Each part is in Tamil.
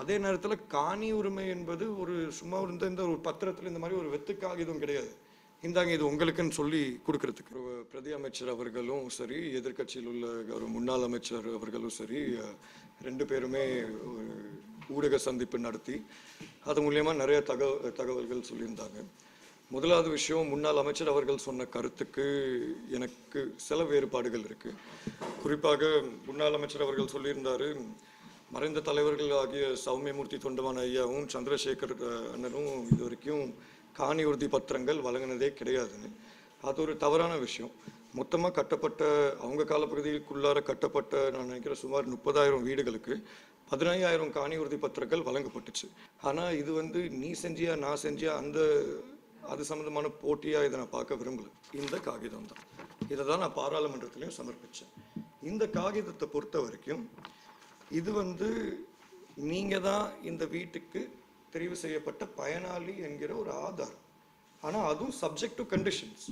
அதே நேரத்தில் காணி உரிமை என்பது ஒரு சும்மா இருந்த இந்த ஒரு பத்திரத்தில் இந்த மாதிரி ஒரு வெத்துக்காக இதுவும் கிடையாது. இந்தாங்க இது உங்களுக்குன்னு சொல்லி கொடுக்கறதுக்கு. பிரதி அமைச்சர் அவர்களும் சரி எதிர்க்கட்சியில் உள்ள ஒரு முன்னாள் அமைச்சர் அவர்களும் சரி ரெண்டு பேருமே ஊடக சந்திப்பு நடத்தி அது மூலயமா நிறைய தகவ தகவல்கள் சொல்லியிருந்தாங்க. முதலாவது விஷயம் முன்னாள் அமைச்சர் அவர்கள் சொன்ன கருத்துக்கு எனக்கு சில வேறுபாடுகள் இருக்குது குறிப்பாக முன்னாள் அமைச்சர் அவர்கள் சொல்லியிருந்தாரு மறைந்த தலைவர்கள் ஆகிய சௌமியமூர்த்தி தொண்டமான ஐயாவும் சந்திரசேகர் அண்ணனும் இது வரைக்கும் காணி உறுதி பத்திரங்கள் வழங்கினதே கிடையாதுன்னு. அது ஒரு தவறான விஷயம். மொத்தமாக கட்டப்பட்ட அவங்க காலப்பகுதிக்குள்ளார கட்டப்பட்ட நான் நினைக்கிறேன் சுமார் முப்பதாயிரம் வீடுகளுக்கு பதினையாயிரம் காணி உறுதி பத்திரங்கள் வழங்கப்பட்டுச்சு. ஆனால் இது வந்து நீ செஞ்சியா நான் செஞ்சியா அந்த அது சம்மந்தமான போட்டியாக இதை நான் பார்க்க விரும்பல. இந்த காகிதம் தான் இதை தான் நான் பாராளுமன்றத்திலையும் சமர்ப்பித்தேன் இந்த காகிதத்தை பொறுத்த வரைக்கும் இது வந்து நீங்கள் தான் இந்த வீட்டுக்கு தெரிவு செய்யப்பட்ட பயனாளி என்கிற ஒரு ஆதாரம். ஆனால் அதுவும் சப்ஜெக்ட் டு கண்டிஷன்ஸ்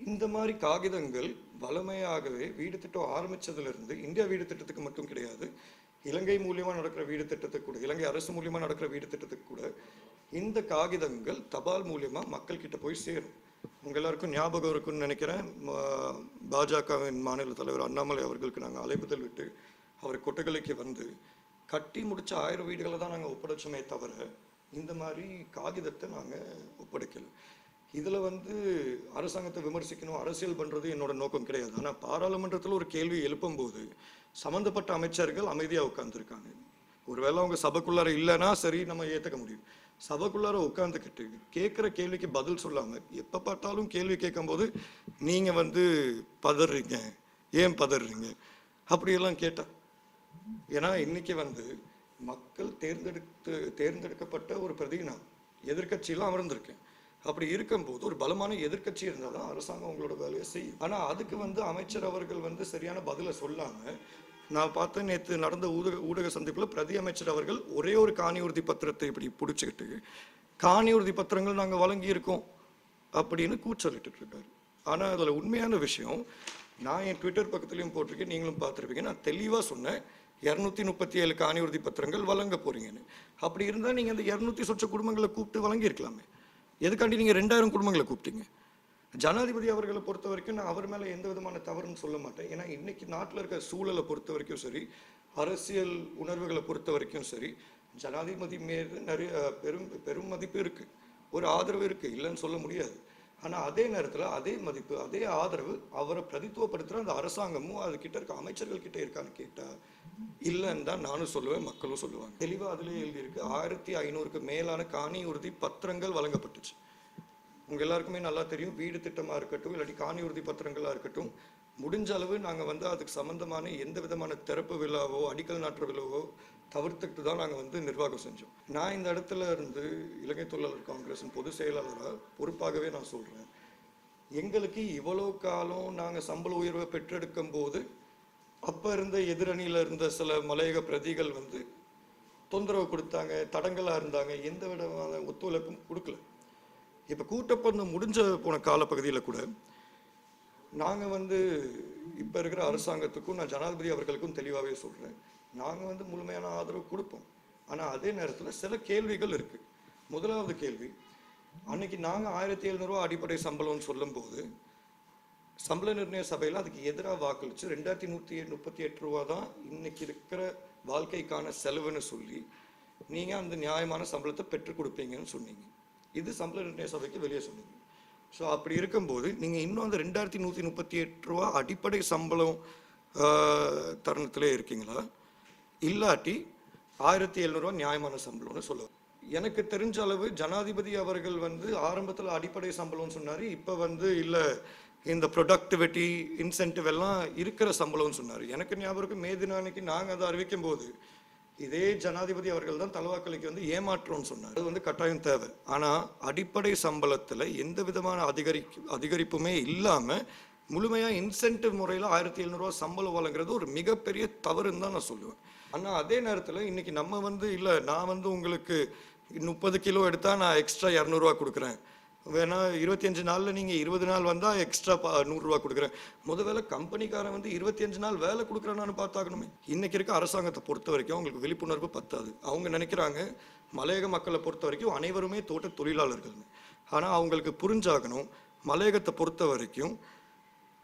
இந்த மாதிரி காகிதங்கள் வளமையாகவே வீடு திட்டம் ஆரம்பித்ததுலேருந்து இந்தியா வீடு திட்டத்துக்கு மட்டும் கிடையாது இலங்கை மூலியமா நடக்கிற வீடு திட்டத்துக்கு கூட இலங்கை அரசு மூலியமா நடக்கிற வீடு திட்டத்துக்கு கூட இந்த காகிதங்கள் தபால் மூலியமா மக்கள் கிட்ட போய் சேரும். உங்க எல்லாருக்கும் ஞாபகம் இருக்குன்னு நினைக்கிறேன். பாஜகவின் மாநில தலைவர் அண்ணாமலை அவர்களுக்கு நாங்கள் அழைப்புதல் விட்டு அவர் கொட்டகலைக்கு வந்து கட்டி முடித்த ஆயிரம் வீடுகளை தான் நாங்கள் ஒப்படைச்சோமே தவிர இந்த மாதிரி காகிதத்தை நாங்கள் ஒப்படைக்கல. இதில் வந்து அரசாங்கத்தை விமர்சிக்கணும் அரசியல் பண்ணுறது என்னோட நோக்கம் கிடையாது. ஆனால் பாராளுமன்றத்தில் ஒரு கேள்வி எழுப்பும்போது சம்மந்தப்பட்ட அமைச்சர்கள் அமைதியாக உட்காந்துருக்காங்க ஒருவேளை அவங்க சபைக்குள்ளார இல்லைன்னா சரி நம்ம ஏற்றுக்க முடியும். சபைக்குள்ளார உட்காந்துக்கிட்டு கேட்குற கேள்விக்கு பதில் சொல்லாமல் எப்போ பார்த்தாலும் கேள்வி கேட்கும்போது நீங்கள் வந்து பதறீங்க ஏன் பதறீங்க? அப்படியெல்லாம் கேட்டால் ஏன்னா இன்னைக்கு வந்து மக்கள் தேர்ந்தெடுத்து தேர்ந்தெடுக்கப்பட்ட ஒரு பிரதினா எதிர்க்கட்சியெல்லாம் அமர்ந்திருக்கேன். அப்படி இருக்கும்போது ஒரு பலமான எதிர்க்கட்சி இருந்தால் தான் அரசாங்கம் உங்களோட வேலையை செய்யும். ஆனா அதுக்கு வந்து அமைச்சர் அவர்கள் வந்து சரியான பதிலை சொல்லாம நான் பார்த்தேன் நேற்று நடந்த ஊடக ஊடக சந்திப்பில் பிரதி அமைச்சர் அவர்கள் ஒரே ஒரு காணி உறுதி பத்திரத்தை இப்படி பிடிச்சிக்கிட்டு காணி உறுதி பத்திரங்கள் நாங்கள் வழங்கி இருக்கோம் அப்படின்னு கூச்சலிட்டு இருக்காரு. ஆனா அதுல உண்மையான விஷயம் நான் என் ட்விட்டர் பக்கத்துலயும் போட்டிருக்கேன் நீங்களும் பார்த்திருப்பீங்க. நான் தெளிவா சொன்னேன் இரநூத்தி முப்பத்தி ஏழு காணி உறுதி பத்திரங்கள் வழங்க போறீங்கன்னு. அப்படி இருந்தால் நீங்கள் அந்த இரநூத்தி சொச்ச குடும்பங்களை கூப்பிட்டு வழங்கியிருக்கலாமே. எதுக்காண்டி நீங்கள் ரெண்டாயிரம் குடும்பங்களை கூப்பிட்டீங்க? ஜனாதிபதி அவர்களை பொறுத்த வரைக்கும் நான் அவர் மேலே எந்த விதமான தவறுன்னு சொல்ல மாட்டேன். ஏன்னா இன்னைக்கு நாட்டில் இருக்க சூழலை பொறுத்த வரைக்கும் சரி அரசியல் உணர்வுகளை பொறுத்த வரைக்கும் சரி ஜனாதிபதி மீது நிறைய பெரும் பெரும் மதிப்பு இருக்குது ஒரு ஆதரவு இருக்குது இல்லைன்னு சொல்ல முடியாது. ஆனால் அதே நேரத்தில் அதே மதிப்பு அதே ஆதரவு அவரை பிரதித்துவப்படுத்துகிற அந்த அரசாங்கமும் அதுக்கிட்ட கிட்ட இருக்க அமைச்சர்கள் கிட்ட இருக்கான்னு கேட்டால் இல்லைன்னு தான் நானும் சொல்லுவேன் மக்களும் சொல்லுவாங்க. தெளிவாக அதிலே எழுதியிருக்கு. ஆயிரத்தி ஐநூறுக்கு மேலான காணி உறுதி பத்திரங்கள் வழங்கப்பட்டுச்சு. உங்கள் எல்லாருக்குமே நல்லா தெரியும். வீடு திட்டமாக இருக்கட்டும் இல்லாட்டி காணி உறுதி பத்திரங்களா இருக்கட்டும் முடிஞ்ச அளவு நாங்கள் வந்து அதுக்கு சம்மந்தமான எந்த விதமான திறப்பு விழாவோ அடிக்கல் நாற்று விழாவோ தவிர்த்துக்கிட்டு தான் நாங்கள் வந்து நிர்வாகம் செஞ்சோம். நான் இந்த இடத்துல இருந்து இலங்கை தொழிலாளர் காங்கிரஸின் பொதுச் செயலாளராக பொறுப்பாகவே நான் சொல்கிறேன் எங்களுக்கு இவ்வளோ காலம் நாங்கள் சம்பள உயர்வை பெற்றெடுக்கும் போது அப்போ இருந்த எதிரணியில் இருந்த சில மலையக பிரதிகள் வந்து தொந்தரவு கொடுத்தாங்க தடங்களாக இருந்தாங்க எந்த விதமான ஒத்துழைப்பும் கொடுக்கல. இப்போ கூட்டப்பந்தம் முடிஞ்ச போன காலப்பகுதியில் கூட நாங்கள் வந்து இப்போ இருக்கிற அரசாங்கத்துக்கும் நான் ஜனாதிபதி அவர்களுக்கும் தெளிவாகவே சொல்கிறேன் நாங்கள் வந்து முழுமையான ஆதரவு கொடுப்போம். ஆனால் அதே நேரத்தில் சில கேள்விகள் இருக்குது முதலாவது கேள்வி அன்னைக்கு நாங்கள் ஆயிரத்தி எழுநூறுவா அடிப்படை சம்பளம்னு சொல்லும்போது சம்பள நிர்ணய சபையில் அதுக்கு எதிராக வாக்களித்து ரெண்டாயிரத்தி நூற்றி முப்பத்தி எட்டு ரூபா தான் இன்னைக்கு இருக்கிற வாழ்க்கைக்கான செலவுன்னு சொல்லி நீங்கள் அந்த நியாயமான சம்பளத்தை பெற்றுக் கொடுப்பீங்கன்னு சொன்னீங்க. இது சம்பள நிர்ணய சபைக்கு வெளியே சொன்னீங்க. ஸோ அப்படி இருக்கும்போது நீங்கள் இன்னும் அந்த ரெண்டாயிரத்தி நூற்றி முப்பத்தி எட்டு ரூபா அடிப்படை சம்பளம் தருணத்திலே இருக்கீங்களா? இல்லாட்டி ஆயிரத்தி எழுநூறுவா நியாயமான சம்பளம்னு சொல்லுவாங்க எனக்கு தெரிஞ்ச அளவு ஜனாதிபதி அவர்கள் வந்து ஆரம்பத்தில் அடிப்படை சம்பளம்னு சொன்னார் இப்போ வந்து இல்லை இந்த ப்ரொடக்டிவிட்டி இன்சென்டிவ் எல்லாம் இருக்கிற சம்பளம்னு சொன்னார். எனக்கு ஞாபகம் இருக்கு மே தினம் அன்னைக்கு நாங்கள் அதை அறிவிக்கும் போது இதே ஜனாதிபதி அவர்கள் தான் தலவாக்கலைக்கு வந்து ஏமாற்றம்னு சொன்னார். அது வந்து கட்டாயம் தேவை. ஆனால் அடிப்படை சம்பளத்தில் எந்த விதமான அதிகரிக்கு அதிகரிப்புமே இல்லாமல் முழுமையாக இன்சென்டிவ் முறையில் ஆயிரத்தி எழுநூறுவா சம்பளம் வழங்குறது ஒரு மிகப்பெரிய தவறுன்னு தான் நான் சொல்லுவேன். ஆனால் அதே நேரத்தில் இன்னைக்கு நம்ம வந்து இல்லை நான் வந்து உங்களுக்கு முப்பது கிலோ எடுத்தால் நான் எக்ஸ்ட்ரா இரநூறுவா கொடுக்குறேன். வேணால் இருபத்தஞ்சு நாளில் நீங்கள் இருபது நாள் வந்தால் எக்ஸ்ட்ரா பா நூறுரூவா கொடுக்குறேன். முத வேலை கம்பெனிக்காரன் வந்து இருபத்தி அஞ்சு நாள் வேலை கொடுக்குறானான்னு பார்த்தாக்கணுமே இன்றைக்கி இருக்க அரசாங்கத்தை பொறுத்த வரைக்கும் அவங்களுக்கு விழிப்புணர்வு பத்தாது. அவங்க நினைக்கிறாங்க மலையக மக்களை பொறுத்த வரைக்கும் அனைவருமே தோட்ட தொழிலாளர்கள் ஆனால் அவங்களுக்கு புரிஞ்சாகணும் மலையகத்தை பொறுத்த வரைக்கும்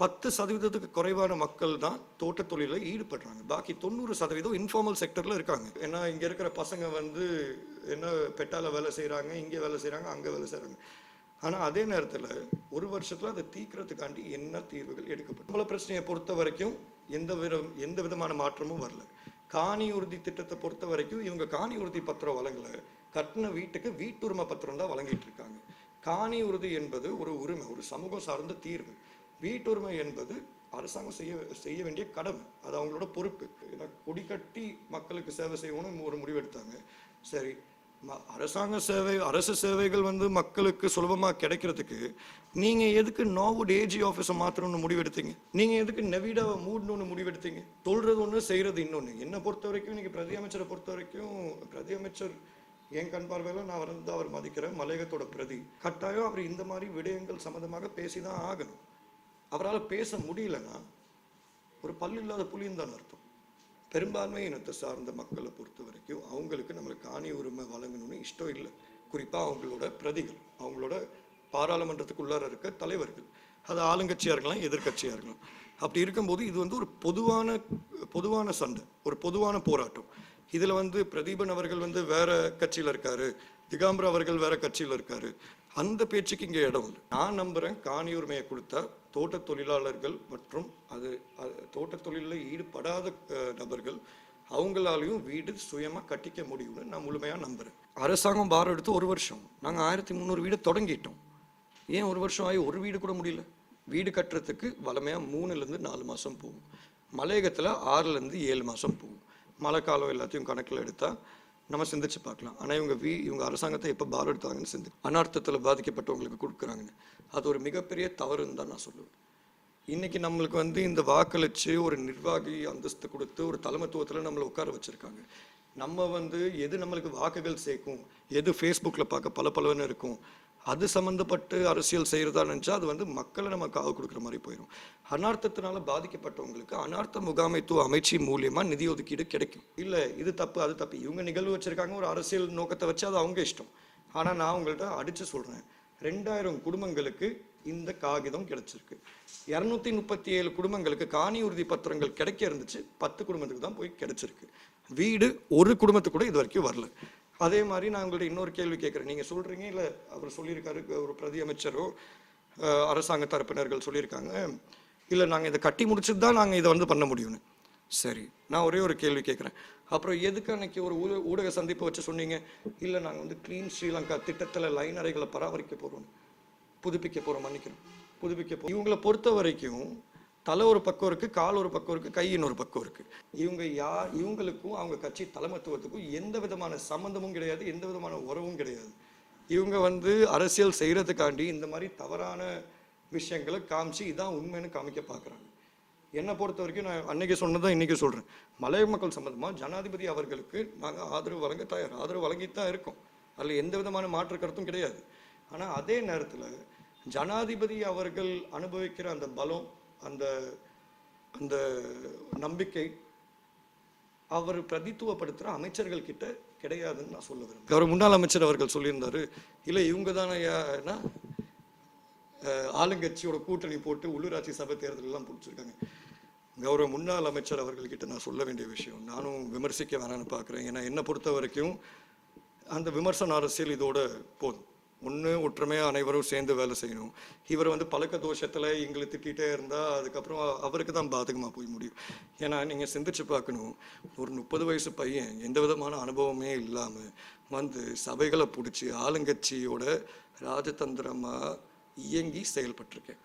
பத்து சதவீதத்துக்கு குறைவான மக்கள் தான் தோட்ட தொழிலில் ஈடுபடுறாங்க. பாக்கி தொண்ணூறு சதவீதம் இன்ஃபார்மல் செக்டரில் இருக்காங்க. ஏன்னா இங்கே இருக்கிற பசங்க வந்து என்ன பெட்டால வேலை செய்கிறாங்க இங்கே வேலை செய்கிறாங்க அங்கே வேலை செய்கிறாங்க ஆனால் அதே நேரத்தில் ஒரு வருஷத்தில் அதை தீக்கிறதுக்காண்டி என்ன தீர்வுகள் எடுக்கப்படும் நம்மள பிரச்சனையை பொறுத்த வரைக்கும் எந்த வித எந்த விதமான மாற்றமும் வரல. காணி உறுதி திட்டத்தை பொறுத்த வரைக்கும் இவங்க காணி உறுதி பத்திரம் வழங்கலை. கட்டின வீட்டுக்கு வீட்டுரிமை பத்திரம் தான் வழங்கிட்டு இருக்காங்க. காணி உறுதி என்பது ஒரு உரிமை ஒரு சமூகம் சார்ந்த தீர்வு. வீட்டுரிமை என்பது அரசாங்கம் செய்ய செய்ய வேண்டிய கடமை. அது அவங்களோட பொறுப்பு. ஏன்னா கொடி கட்டி மக்களுக்கு சேவை செய்யணும்னு ஒரு முடிவெடுத்தாங்க. சரி அரசாங்க சேவை அரசு சேவைகள் வந்து மக்களுக்கு சுலபமாக கிடைக்கிறதுக்கு நீங்கள் எதுக்கு நாவுட் ஏஜி ஆஃபீஸை மாற்றணும்னு முடிவெடுத்தீங்க? நீங்கள் எதுக்கு நெவிடாவை மூடணும்னு முடிவெடுத்தீங்க? சொல்கிறது ஒன்று செய்கிறது இன்னொன்று என்னை பொறுத்த வரைக்கும் இன்னைக்கு பிரதி அமைச்சரை பொறுத்த வரைக்கும் பிரதி அமைச்சர் என் கண் பார்வையில் நான் வந்து அவர் மதிக்கிறேன். மலையகத்தோட பிரதி. கட்டாயம் அவர் இந்த மாதிரி விடயங்கள் சம்மந்தமாக பேசி தான் ஆகணும். அவரால் பேச முடியலன்னா ஒரு பல்லு இல்லாத புலின்னு தான் அர்த்தம். பெரும்பான்மை இனத்தை சார்ந்த மக்களை பொறுத்த வரைக்கும் அவங்களுக்கு நம்மளுக்கு காணி உரிமை வழங்கணும்னு இஷ்டம் இல்லை. குறிப்பாக அவங்களோட பிரதிகள் அவங்களோட பாராளுமன்றத்துக்குள்ளார இருக்க தலைவர்கள் அது ஆளுங்கட்சியாக இருக்கலாம் எதிர்கட்சியாக இருக்கலாம் அப்படி இருக்கும்போது இது வந்து ஒரு பொதுவான பொதுவான சண்டை ஒரு பொதுவான போராட்டம். இதில் வந்து பிரதீபன் அவர்கள் வந்து வேற கட்சியில் இருக்காரு திகாம்பரம் அவர்கள் வேற கட்சியில் இருக்காரு. அந்த பேச்சுக்கு இங்கே இடம் இல்லை நான் நம்புகிறேன் காணி உரிமையை கொடுத்தா தோட்ட தொழிலாளர்கள் மற்றும் அது அது தொழிலில் ஈடுபடாத நபர்கள் அவங்களாலையும் வீடு சுயமாக கட்டிக்க முடியும்னு நான் முழுமையாக நம்புறேன். அரசாங்கம் பாரம் எடுத்து ஒரு வருஷம். நாங்கள் ஆயிரத்தி முந்நூறு வீடு தொடங்கிட்டோம். ஏன் ஒரு வருஷம் ஆகி ஒரு வீடு கூட முடியல? வீடு கட்டுறதுக்கு வளமையாக மூணுலேருந்து நாலு மாதம் போகும். மலையகத்தில் ஆறுலேருந்து ஏழு மாதம் போகும். மழை காலம் எல்லாத்தையும் கணக்கில் எடுத்தால் நம்ம சிந்திச்சு பார்க்கலாம். ஆனால் இவங்க வீ இவங்க அரசாங்கத்தை எப்போ பால் எடுத்தாங்கன்னு சிந்தி அனர்த்தத்தில் பாதிக்கப்பட்டவங்களுக்கு கொடுக்குறாங்கன்னு. அது ஒரு மிகப்பெரிய தவறுன்னு தான் நான் சொல்லுவேன். இன்னைக்கு நம்மளுக்கு வந்து இந்த வாக்களித்து ஒரு நிர்வாகி அந்தஸ்து கொடுத்து ஒரு தலைமைத்துவத்தில் நம்மளை உட்கார வச்சுருக்காங்க. நம்ம வந்து எது நம்மளுக்கு வாக்குகள் சேர்க்கும்? எது ஃபேஸ்புக்கில் பார்க்க பல பலவன்னு இருக்கும்? அது சம்மந்தப்பட்டு அரசியல் செய்கிறதா நினச்சா அது வந்து மக்களை நம்ம காவு கொடுக்குற மாதிரி போயிடும் அனார்த்தத்தினால பாதிக்கப்பட்டவங்களுக்கு அனார்த்த முகாமைத்துவ அமைச்சு மூலியமாக நிதி ஒதுக்கீடு கிடைக்கும். இல்லை இது தப்பு அது தப்பு. இவங்க நிகழ்வு வச்சுருக்காங்க ஒரு அரசியல் நோக்கத்தை வச்சு அது அவங்க இஷ்டம். ஆனால் நான் உங்கள்கிட்ட அடித்து சொல்கிறேன் ரெண்டாயிரம் குடும்பங்களுக்கு இந்த காகிதம் கிடைச்சிருக்கு. இரநூத்தி முப்பத்தி ஏழு குடும்பங்களுக்கு காணி உறுதி பத்திரங்கள் கிடைக்க இருந்துச்சு. பத்து குடும்பத்துக்கு தான் போய் கிடைச்சிருக்கு. வீடு ஒரு குடும்பத்துக்கு கூட இது வரைக்கும் வரல. அதே மாதிரி நான் உங்கள்ட்ட இன்னொரு கேள்வி கேட்குறேன். நீங்கள் சொல்கிறீங்க இல்லை அவர் சொல்லியிருக்காரு ஒரு பிரதி அமைச்சரோ அரசாங்க தரப்பினர்கள் சொல்லியிருக்காங்க. இல்லை நாங்கள் இதை கட்டி முடிச்சுட்டு தான் நாங்கள் இதை வந்து பண்ண முடியும்னு. சரி நான் ஒரே ஒரு கேள்வி கேட்குறேன். அப்புறம் எதுக்கு அன்னைக்கு ஒரு ஊட ஊடக சந்திப்பை வச்சு சொன்னீங்க? இல்லை நாங்கள் வந்து க்ளீன் ஸ்ரீலங்கா திட்டத்தில் லைன் அறைகளை பராமரிக்க போகிறோம் புதுப்பிக்க போகிறோம் மன்னிக்கிறோம் புதுப்பிக்க போ இவங்களை பொறுத்த வரைக்கும் தலை ஒரு பக்கம் இருக்குது கால் ஒரு பக்கம் இருக்குது கை இன்னொரு பக்கம் இருக்குது இவங்க யார் இவங்களுக்கும் அவங்க கட்சி தலைமத்துவத்துக்கும் எந்த விதமான சம்மந்தமும் கிடையாது எந்த விதமான உறவும் கிடையாது. இவங்க வந்து அரசியல் செய்கிறதுக்காண்டி இந்த மாதிரி தவறான விஷயங்களை காமிச்சு இதான் உண்மைன்னு காமிக்க பார்க்குறாங்க. என்னை பொறுத்த வரைக்கும் நான் அன்னைக்கு சொன்னதான் இன்றைக்கி சொல்கிறேன் மலைய மக்கள் சம்மந்தமாக ஜனாதிபதி அவர்களுக்கு நாங்கள் ஆதரவு வழங்க தயார் ஆதரவு வழங்கிட்டு தான் இருக்கோம். அதில் எந்த விதமான மாற்று கருத்தும் கிடையாது. ஆனால் அதே நேரத்தில் ஜனாதிபதி அவர்கள் அனுபவிக்கிற அந்த பலம் அந்த அந்த நம்பிக்கை அவர் பிரதித்துவப்படுத்துகிற அமைச்சர்கள் கிட்ட கிடையாதுன்னு நான் சொல்ல விரும்புகிறேன். அவர் முன்னாள் அமைச்சர் அவர்கள் சொல்லியிருந்தார் இல்லை இவங்க தானே ஆளுங்கட்சியோட கூட்டணி போட்டு உள்ளூராட்சி சபை தேர்தலெல்லாம் பிடிச்சிருக்காங்க. கௌரவ முன்னாள் அமைச்சர் அவர்கள்கிட்ட நான் சொல்ல வேண்டிய விஷயம் நானும் விமர்சிக்க வேணாம்னு பார்க்குறேன். ஏன்னா என்னை பொறுத்த வரைக்கும் அந்த விமர்சன அரசியல் இதோட போதும். ஒன்று ஒற்றுமையாக அனைவரும் சேர்ந்து வேலை செய்யணும். இவர் வந்து பழக்க தோஷத்தில் எங்களை திட்டிகிட்டே இருந்தால் அதுக்கப்புறம் அவருக்கு தான் பாதகமாக போய் முடியும். ஏன்னா நீங்கள் சிந்திச்சு பார்க்கணும். ஒரு முப்பது வயசு பையன் எந்த விதமான அனுபவமே இல்லாமல் வந்து சபைகளை பிடிச்சி ஆளுங்கட்சியோட ராஜதந்திரமாக இயங்கி செயல்பட்டிருக்கேன்.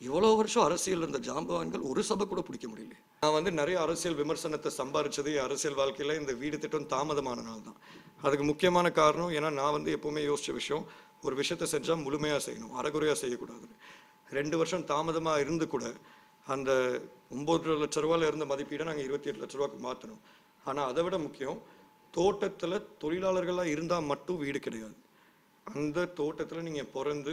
இவ்வளோ வருஷம் அரசியல் இருந்த ஜாம்பவான்கள் ஒரு சபை கூட பிடிக்க முடியல. நான் வந்து நிறைய அரசியல் விமர்சனத்தை சம்பாரிச்சது என் அரசியல் வாழ்க்கையில் இந்த வீடு திட்டம் தாமதமான நாள் தான் அதுக்கு முக்கியமான காரணம் ஏன்னா நான் வந்து எப்போவுமே யோசித்த விஷயம் ஒரு விஷயத்தை செஞ்சால் முழுமையாக செய்யணும் அறகுறையாக செய்யக்கூடாதுன்னு ரெண்டு வருஷம் தாமதமாக இருந்து கூட அந்த ஒம்பது லட்ச ரூபாயில் இருந்த மதிப்பீடை நாங்கள் இருபத்தி எட்டு லட்ச ரூபாய்க்கு மாற்றணும் ஆனால் அதை விட முக்கியம் தோட்டத்தில் தொழிலாளர்களாக இருந்தால் மட்டும் வீடு கிடையாது. அந்த தோட்டத்தில் நீங்கள் பிறந்து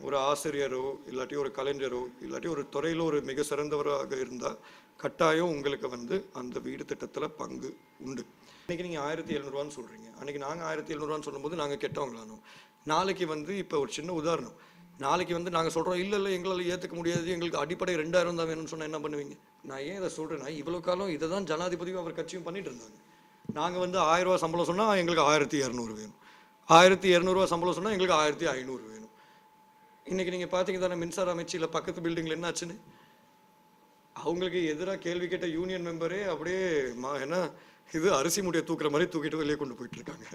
ஒரு ஆசிரியரோ இல்லாட்டி ஒரு கலைஞரோ இல்லாட்டி ஒரு துறையில் ஒரு மிக சிறந்தவராக இருந்தால் கட்டாயம் உங்களுக்கு வந்து அந்த வீடு திட்டத்தில் பங்கு உண்டு. இன்னைக்கு நீங்கள் ஆயிரத்தி எழுநூறுவான்னு சொல்கிறீங்க அன்னைக்கு நாங்கள் ஆயிரத்தி எழுநூறுவான்னு சொல்லும்போது நாங்கள் கெட்டவங்களானோம். நாளைக்கு வந்து இப்போ ஒரு சின்ன உதாரணம். நாளைக்கு வந்து நாங்கள் சொல்கிறோம் இல்லை இல்லை எங்களால் ஏற்றுக்க முடியாது. எங்களுக்கு அடிப்படை ரெண்டாயிரம் தான் வேணும்னு சொன்னால் என்ன பண்ணுவீங்க? நான் ஏன் இதை சொல்கிறேன்னா இவ்வளோ காலம் இதை தான் ஜனாதிபதியும் அவர் கட்சியும் பண்ணிட்டு இருந்தாங்க. நாங்கள் வந்து ஆயிரரூவா சம்பளம் சொன்னால் எங்களுக்கு ஆயிரத்தி இரநூறு வேணும். ஆயிரத்தி இரநூறுவா சம்பளம் சொன்னால் எங்களுக்கு ஆயிரத்தி ஐநூறு வேணும். இன்றைக்கி நீங்கள் பார்த்தீங்க தானே மின்சார அமைச்சியில் பக்கத்து பில்டிங்கில் என்ன ஆச்சுன்னு அவங்களுக்கு எதிராக கேள்வி கேட்ட யூனியன் மெம்பரே அப்படியே மா என்ன இது அரிசி மூட்டையை தூக்குற மாதிரி தூக்கிட்டு வெளியே கொண்டு போயிட்டு இருக்காங்க.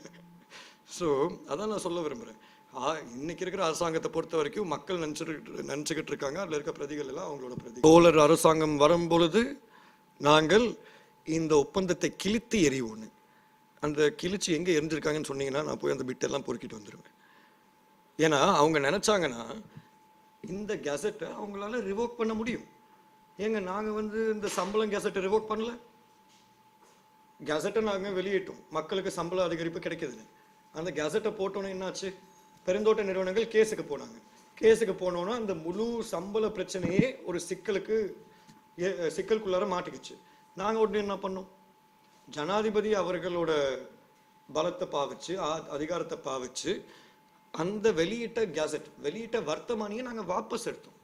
ஸோ அதான் நான் சொல்ல விரும்புகிறேன் ஆ இன்னைக்கு இருக்கிற அரசாங்கத்தை பொறுத்த வரைக்கும் மக்கள் நினச்சிட்டு நினச்சிக்கிட்டு இருக்காங்க. அதில் இருக்க பிரதிகள் எல்லாம் அவங்களோட பிரதி தோழர் அரசாங்கம் வரும் பொழுது நாங்கள் இந்த ஒப்பந்தத்தை கிழித்து எறிவோன்னு. அந்த கிழிச்சு எங்கே எரிஞ்சிருக்காங்கன்னு சொன்னீங்கன்னா நான் போய் அந்த பிட்டெல்லாம் பொறுக்கிட்டு வந்துடுவேன் ஏன்னா அவங்க நினச்சாங்கன்னா இந்த கெசட்டை அவங்களால ரிவோக் பண்ண முடியும். ஏங்க நாங்கள் வந்து இந்த சம்பளம் கெசட்டை ரிவோட் பண்ணல. கெசட்டை நாங்கள் வெளியிட்டோம். மக்களுக்கு சம்பள அதிகரிப்பு கிடைக்குதுன்னு. அந்த கெசட்டை போட்டோன்னே என்னாச்சு? பெருந்தோட்ட நிறுவனங்கள் கேஸுக்கு போனாங்க. கேஸுக்கு போனோன்னா அந்த முழு சம்பள பிரச்சனையே ஒரு சிக்கலுக்கு ஏ- சிக்கலுக்குள்ளார மாட்டிக்கிச்சு. நாங்கள் உடனே என்ன பண்ணோம்? ஜனாதிபதி அவர்களோட பலத்தை பாவிச்சு ஆ- அதிகாரத்தை பாவிச்சு அந்த வெளியிட்ட கேசட் வெளியிட்ட வர்த்தமானியை நாங்கள் வாபஸ் எடுத்தோம்.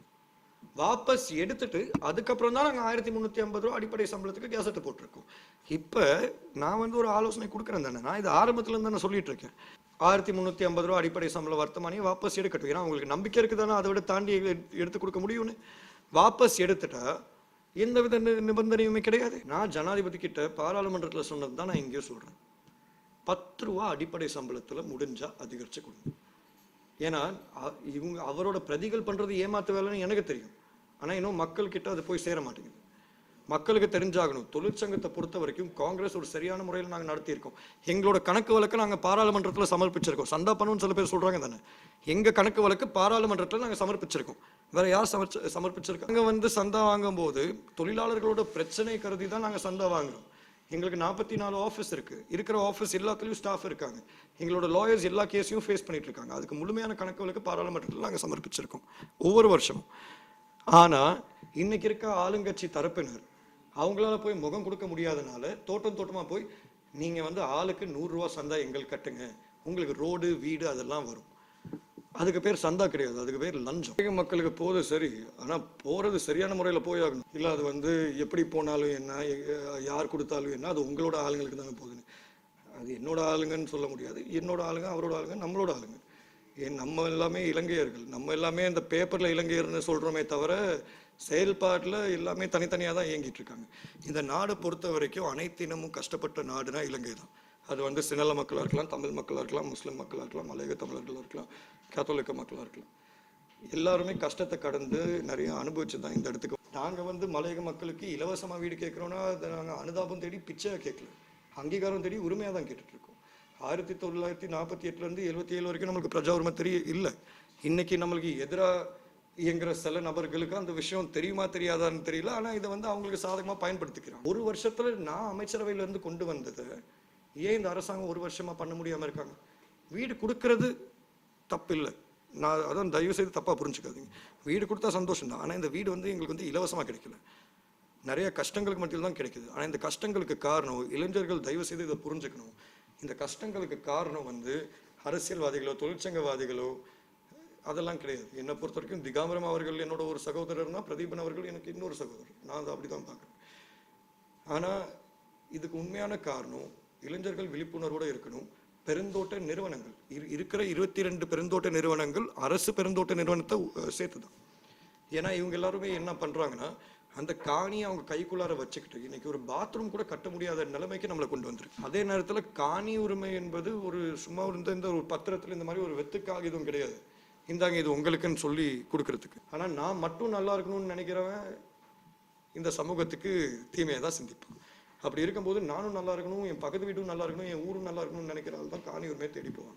வாபஸ் எடுத்துட்டு அதுக்கப்புறம் தான் நாங்கள் ஆயிரத்தி முந்நூற்றி ஐம்பது ரூபா அடிப்படை சம்பளத்துக்கு கேசட்டை போட்டிருக்கோம். இப்போ நான் வந்து ஒரு ஆலோசனை கொடுக்குறேன் தானே. நான் இது ஆரம்பத்துல தானே சொல்லிட்டு இருக்கேன். ஆயிரத்தி முந்நூற்றி ஐம்பது ரூபா அடிப்படை சம்பள வர்த்தமானியை வாபஸ் எடுக்கட்டும். ஏன்னா உங்களுக்கு நம்பிக்கை இருக்குதானே அதை விட தாண்டி எடுத்து கொடுக்க முடியும்னு. வாபஸ் எடுத்துட்டா எந்த வித நி- நிபந்தனையுமே கிடையாது. நான் ஜனாதிபதி கிட்ட பாராளுமன்றத்தில் சொன்னது தான் நான் இங்கேயே சொல்கிறேன் பத்து ரூபா அடிப்படை சம்பளத்தில் முடிஞ்சால் அதிகரிச்சு கொடுங்க. ஏன்னா இவங்க அவரோட பிரதிகள் பண்ணுறது ஏமாத்த வேலைன்னு எனக்கு தெரியும். ஆனால் இன்னும் மக்கள்கிட்ட அது போய் சேர மாட்டேங்குது. மக்களுக்கு தெரிஞ்சாகணும். தொழிற்சங்கத்தை பொறுத்த வரைக்கும் காங்கிரஸ் ஒரு சரியான முறையில் நாங்கள் நடத்தியிருக்கோம். எங்களோட கணக்கு வழக்கை நாங்கள் பாராளுமன்றத்தில் சமர்ப்பிச்சிருக்கோம். சந்தா பண்ணுன்னு சில பேர் சொல்கிறாங்க தானே. எங்கள் கணக்கு வழக்கு பாராளுமன்றத்தில் நாங்கள் சமர்ப்பிச்சிருக்கோம். வேற யார் சமர்ச்ச சமர்ப்பிச்சிருக்காங்க வந்து சந்தா வாங்கும்போது தொழிலாளர்களோட பிரச்சனை கருதி தான் நாங்கள் சந்தா வாங்குறோம். எங்களுக்கு நாற்பத்தி நாலு ஆஃபீஸ் இருக்கு. இருக்கிற ஆஃபீஸ் எல்லாத்துலேயும் ஸ்டாஃப் இருக்காங்க. எங்களோட லாயர்ஸ் எல்லா கேஸையும் ஃபேஸ் பண்ணிட்டு இருக்காங்க. அதுக்கு முழுமையான கணக்குகளுக்கு பாராளுமன்றத்தில் நாங்கள் சமர்ப்பிச்சிருக்கோம். ஒவ்வொரு வருஷமும். ஆனால் இன்னைக்கு இருக்க ஆளுங்கட்சி தரப்பினர் அவங்களால போய் முகம் கொடுக்க முடியாதனால தோட்டம் தோட்டமாக போய் நீங்கள் வந்து ஆளுக்கு நூறுரூவா சந்தா எங்களுக்கு கட்டுங்க. உங்களுக்கு ரோடு வீடு அதெல்லாம் வரும். அதுக்கு பேர் சந்தா கிடையாது அதுக்கு பேர் லஞ்சம். மக்களுக்கு போது சரி ஆனா போறது சரியான முறையில போய் ஆகணும் இல்ல அது வந்து எப்படி போனாலும் என்ன யார் கொடுத்தாலும் என்ன அது உங்களோட ஆளுங்களுக்கு தானே போகுதுன்னு அது என்னோட ஆளுங்கன்னு சொல்ல முடியாது. என்னோட ஆளுங்க அவரோட ஆளுங்க நம்மளோட ஆளுங்க. ஏன் நம்ம எல்லாமே இலங்கையர்கள். நம்ம எல்லாமே இந்த பேப்பர்ல இலங்கையர்னு சொல்றோமே தவிர செயல்பாட்டில் எல்லாமே தனித்தனியாக தான் இயங்கிட்டு இருக்காங்க. இந்த நாடை பொறுத்த வரைக்கும் அனைத்தினமும் கஷ்டப்பட்ட நாடுனா இலங்கை தான். அது வந்து சிங்கள மக்களாக இருக்கலாம் தமிழ் மக்களாக இருக்கலாம் முஸ்லீம் மக்களாக இருக்கலாம் மலையக தமிழர்களாக இருக்கலாம் கேத்தோலிக்க மக்களாக இருக்கலாம். எல்லாருமே கஷ்டத்தை கடந்து நிறைய அனுபவிச்சு தான் இந்த இடத்துக்கு நாங்கள் வந்து மலையக மக்களுக்கு இலவசமாக வீடு கேட்குறோன்னா அதை நாங்கள் அனுதாபம் தேடி பிச்சையாக கேட்கல. அங்கீகாரம் தேடி உரிமையாக தான் கேட்டுட்ருக்கோம். ஆயிரத்தி தொள்ளாயிரத்தி நாற்பத்தி எட்டுலேருந்து எழுபத்தி ஏழு வரைக்கும் நம்மளுக்கு பிரஜா உரிமை தெரிய இல்லை. இன்றைக்கி நம்மளுக்கு எதிராக இயங்குற சில நபர்களுக்கு அந்த விஷயம் தெரியுமா தெரியாதான்னு தெரியல. ஆனால் இதை வந்து அவங்களுக்கு சாதகமாக பயன்படுத்திக்கிறாங்க. ஒரு வருஷத்தில் நான் அமைச்சரவையிலேருந்து கொண்டு வந்ததை ஏன் இந்த அரசாங்கம் ஒரு வருஷமாக பண்ண முடியாமல் இருக்காங்க? வீடு கொடுக்கறது தப்பில்லை. நான் அதான் தயவு செய்து தப்பாக புரிஞ்சுக்காதீங்க. வீடு கொடுத்தா சந்தோஷம் தான். ஆனால் இந்த வீடு வந்து எங்களுக்கு வந்து இலவசமாக கிடைக்கல. நிறைய கஷ்டங்களுக்கு மட்டும் தான் கிடைக்குது. ஆனால் இந்த கஷ்டங்களுக்கு காரணம் இளைஞர்கள் தயவு செய்து இதை புரிஞ்சுக்கணும். இந்த கஷ்டங்களுக்கு காரணம் வந்து அரசியல்வாதிகளோ தொழிற்சங்கவாதிகளோ அதெல்லாம் கிடையாது. என்னை பொறுத்த வரைக்கும் திகாம்பரம் அவர்கள் என்னோட ஒரு சகோதரர்னா பிரதீபன் அவர்கள் எனக்கு இன்னொரு சகோதரர். நான் அதை அப்படி தான் பார்க்குறேன். ஆனால் இதுக்கு உண்மையான காரணம் இளைஞர்கள் விழிப்புணர்வோடு இருக்கணும். பெருந்தோட்ட நிறுவனங்கள். இரு- இருக்கிற இருபத்தி ரெண்டு பெருந்தோட்ட நிறுவனங்கள் அரசு பெருந்தோட்ட நிறுவனத்தை சேர்த்து தான் ஏன்னா இவங்க எல்லாருமே என்ன பண்ணுறாங்கன்னா அந்த காணியை அவங்க கைக்குள்ளார வச்சுக்கிட்டு இன்னைக்கு ஒரு பாத்ரூம் கூட கட்ட முடியாத நிலைமைக்கு நம்மளை கொண்டு வந்திருக்கு. அதே நேரத்தில் காணி உரிமை என்பது ஒரு சும்மா இருந்த இந்த ஒரு பத்திரத்தில் இந்த மாதிரி ஒரு வெத்து காகிதம் கிடையாது. இந்தாங்க இது உங்களுக்குன்னு சொல்லி கொடுக்கறதுக்கு. ஆனால் நான் மட்டும் நல்லா இருக்கணும்னு நினைக்கிறவன் இந்த சமூகத்துக்கு தீமையை தான் சிந்திப்பான். அப்படி இருக்கும்போது நானும் நல்லா இருக்கணும் என் பக்கத்து வீட்டும் நல்லா இருக்கணும் என் ஊரும் நல்லா இருக்கணும்னு நினைக்கிற தான் காணியூருமே தேடி போவாங்க.